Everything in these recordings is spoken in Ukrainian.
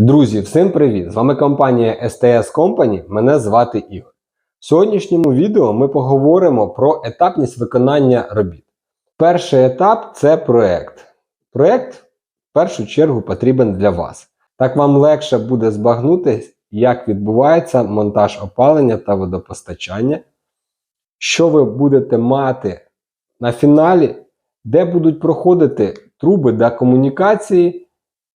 Друзі, всім привіт! З вами компанія STS Company, мене звати Ігор. В сьогоднішньому відео ми поговоримо про етапність виконання робіт. Перший етап це проект. Проект в першу чергу потрібен для вас. Так вам легше буде збагнути, як відбувається монтаж опалення та водопостачання, що ви будете мати на фіналі, де будуть проходити труби для комунікації.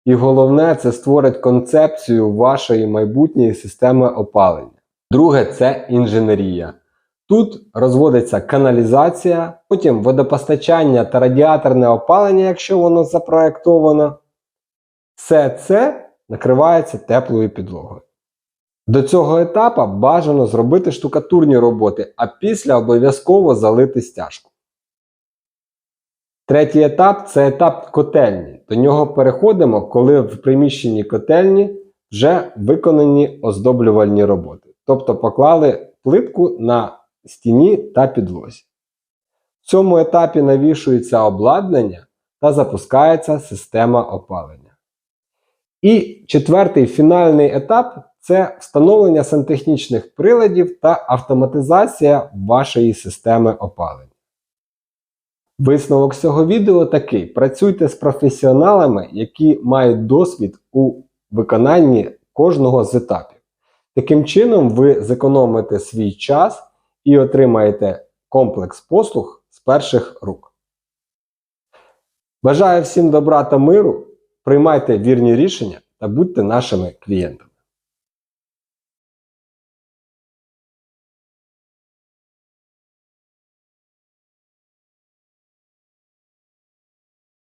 І головне, це створить концепцію вашої майбутньої системи опалення. Друге це інженерія. Тут розводиться каналізація, потім водопостачання та радіаторне опалення, якщо воно запроєктовано. Все це накривається теплою підлогою. До цього етапу бажано зробити штукатурні роботи, а після обов'язково залити стяжку. Третій етап це етап котельні. До нього переходимо, коли в приміщенні котельні вже виконані оздоблювальні роботи. Тобто поклали плитку на стіні та підлозі. В цьому етапі навішується обладнання та запускається система опалення. І четвертий фінальний етап це встановлення сантехнічних приладів та автоматизація вашої системи опалення. Висновок цього відео такий: працюйте з професіоналами, які мають досвід у виконанні кожного з етапів. Таким чином, ви зекономите свій час і отримаєте комплекс послуг з перших рук. Бажаю всім добра та миру, приймайте вірні рішення та будьте нашими клієнтами.